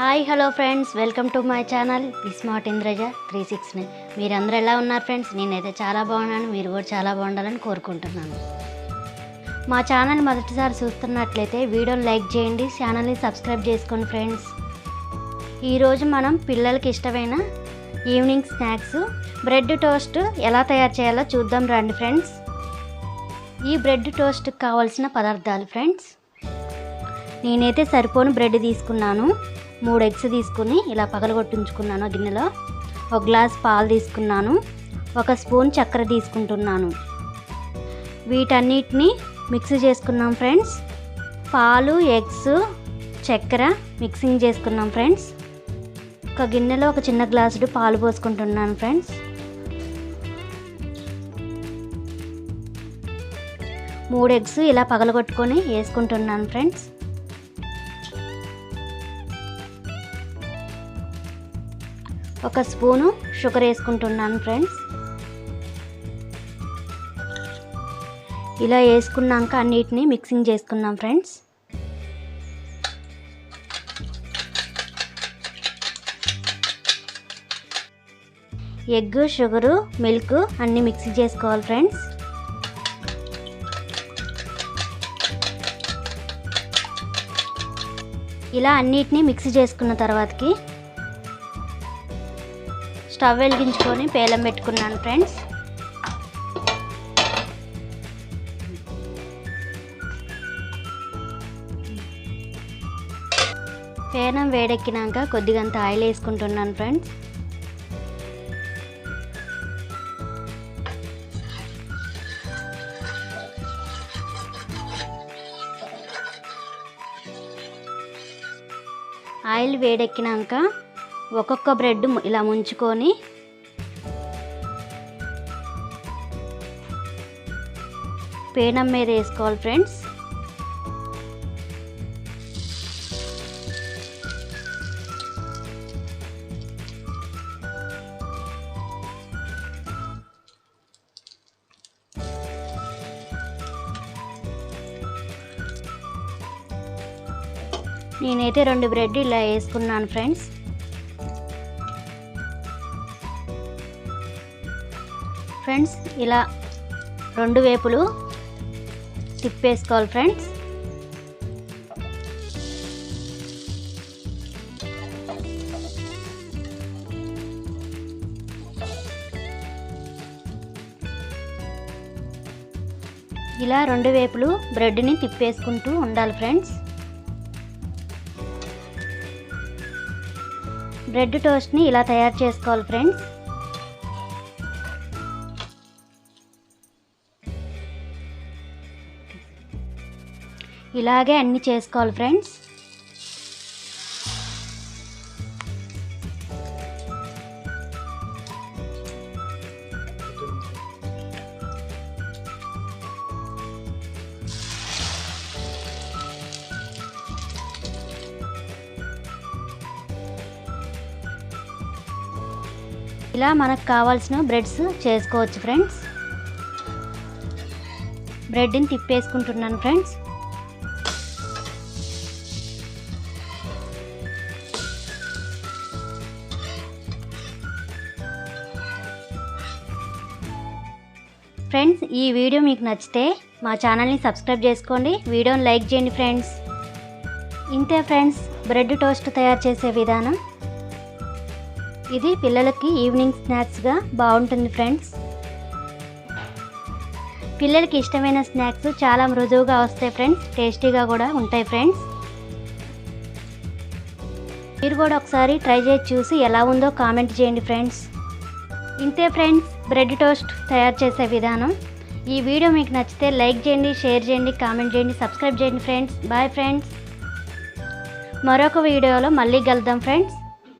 Hi hello friends. Welcome to my channel. Smart Indraja three six nine మీరందరూ ఎలా ఉన్నారు friends? నేనైతే చాలా బాగున్నాను. మీరు కూడా చాలా బాగుండాలని కోరుకుంటున్నాను. మా ఛానల్ మొదటిసారి చూస్తున్నట్లయితే వీడియోని లైక్ చేయండి ఛానల్ని సబ్స్క్రైబ్ చేసుకోండి ఫ్రెండ్స్. ఈరోజు మనం పిల్లలకి ఇష్టమైన ఈవినింగ్ స్నాక్స్ బ్రెడ్ టోస్ట్ ఎలా తయారు చేయాలో చూద్దాం రండి ఫ్రెండ్స్. ఈ బ్రెడ్ టోస్ట్కి కావాల్సిన పదార్థాలు ఫ్రెండ్స్. నేనైతే సరిపోని బ్రెడ్ తీసుకున్నాను. మూడు ఎగ్స్ తీసుకుని ఇలా పగలగొట్టించుకున్నాను గిన్నెలో. ఒక గ్లాస్ పాలు తీసుకున్నాను. ఒక స్పూన్ చక్కెర తీసుకుంటున్నాను. వీటన్నిటిని మిక్స్ చేసుకున్నాం ఫ్రెండ్స్. పాలు ఎగ్స్ చక్కెర మిక్సింగ్ చేసుకున్నాం ఫ్రెండ్స్. ఒక గిన్నెలో ఒక చిన్న గ్లాసుడు పాలు పోసుకుంటున్నాను ఫ్రెండ్స్. మూడు ఎగ్స్ ఇలా పగలగొట్టుకొని వేసుకుంటున్నాను ఫ్రెండ్స్. ఒక స్పూను షుగర్ వేసుకుంటున్నాను ఫ్రెండ్స్. ఇలా వేసుకున్నాక అన్నిటిని మిక్సింగ్ చేసుకున్నాం ఫ్రెండ్స్. ఎగ్ షుగరు మిల్క్ అన్నీ మిక్సీ చేసుకోవాలి ఫ్రెండ్స్. ఇలా అన్నిటినీ మిక్సీ చేసుకున్న తర్వాతకి స్టవ్ వెలిగించుకొని పేలం పెట్టుకున్నాను ఫ్రెండ్స్. పేనం వేడెక్కినాక కొద్దిగంత ఆయిల్ వేసుకుంటున్నాను ఫ్రెండ్స్. ఆయిల్ వేడెక్కినాక ఒక్కొక్క బ్రెడ్ ఇలా ముంచుకొని పేనం మీద వేసుకోవాలి ఫ్రెండ్స్. నేనైతే రెండు బ్రెడ్ ఇలా వేసుకున్నాను ఫ్రెండ్స్. ఫ్రెండ్స్. ఇలా రెండు వేపులు తిప్పేసుకోవాలి ఫ్రెండ్స్. ఇలా రెండు వేపులు బ్రెడ్ని తిప్పేసుకుంటూ ఉండాలి ఫ్రెండ్స్. బ్రెడ్ టోస్ట్ని ఇలా తయారు చేసుకోవాలి ఫ్రెండ్స్. ఇలాగే అన్ని చేసుకోవాలి ఫ్రెండ్స్. ఇలా మనకు కావాల్సిన బ్రెడ్స్ చేసుకోవచ్చు ఫ్రెండ్స్. బ్రెడ్ని తిప్పేసుకుంటున్నాను ఫ్రెండ్స్. ఫ్రెండ్స్ ఈ వీడియో మీకు నచ్చితే మా ఛానల్ని సబ్స్క్రైబ్ చేసుకోండి. వీడియోని లైక్ చేయండి ఫ్రెండ్స్ ఇంతే ఫ్రెండ్స్ బ్రెడ్ టోస్ట్ తయారు చేసే విధానం. ఇది పిల్లలకి ఈవినింగ్ స్నాక్స్గా బాగుంటుంది ఫ్రెండ్స్ పిల్లలకి ఇష్టమైన స్నాక్స్ చాలా మృదువుగా వస్తాయి ఫ్రెండ్స్ టేస్టీగా కూడా ఉంటాయి ఫ్రెండ్స్ మీరు కూడా ఒకసారి ట్రై చేసి చూసి ఎలా ఉందో కామెంట్ చేయండి ఫ్రెండ్స్ ఇంతే ఫ్రెండ్స్ బ్రెడ్ టోస్ట్ తయారు చేసే విధానం. ఈ వీడియో మీకు నచ్చితే లైక్ చేయండి షేర్ చేయండి కామెంట్ చేయండి సబ్స్క్రైబ్ చేయండి ఫ్రెండ్స్. Bye friends. మరొక వీడియోలో మళ్ళీ కలుద్దాం ఫ్రెండ్స్.